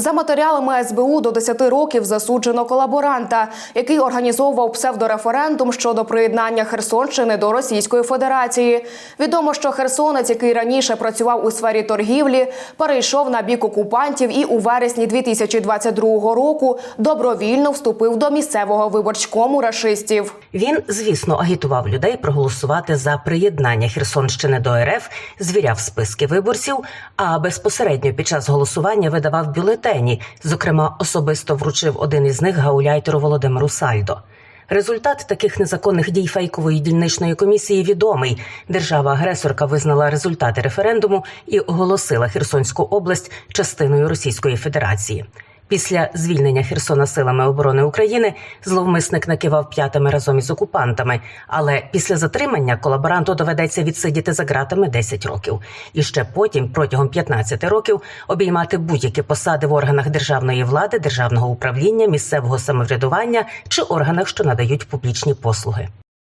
За матеріалами СБУ до 10 років засуджено колаборанта, який організовував псевдореферендум щодо приєднання Херсонщини до Російської Федерації. Відомо, що херсонець, який раніше працював у сфері торгівлі, перейшов на бік окупантів і у вересні 2022 року добровільно вступив до місцевого виборчкому рашистів. Він, звісно, агітував людей проголосувати за приєднання Херсонщини до РФ, звіряв списки виборців, а безпосередньо під час голосування видавав бюлетені. Зокрема, особисто вручив один із них гауляйтеру Володимиру Сальдо. Результат таких незаконних дій фейкової дільничної комісії відомий. Держава-агресорка визнала результати референдуму і оголосила Херсонську область частиною Російської Федерації. Після звільнення Херсона силами оборони України зловмисник накивав п'ятами разом із окупантами. Але після затримання колаборанту доведеться відсидіти за ґратами 10 років, і ще потім, протягом 15 років, обіймати будь-які посади в органах державної влади, державного управління, місцевого самоврядування чи органах, що надають публічні послуги.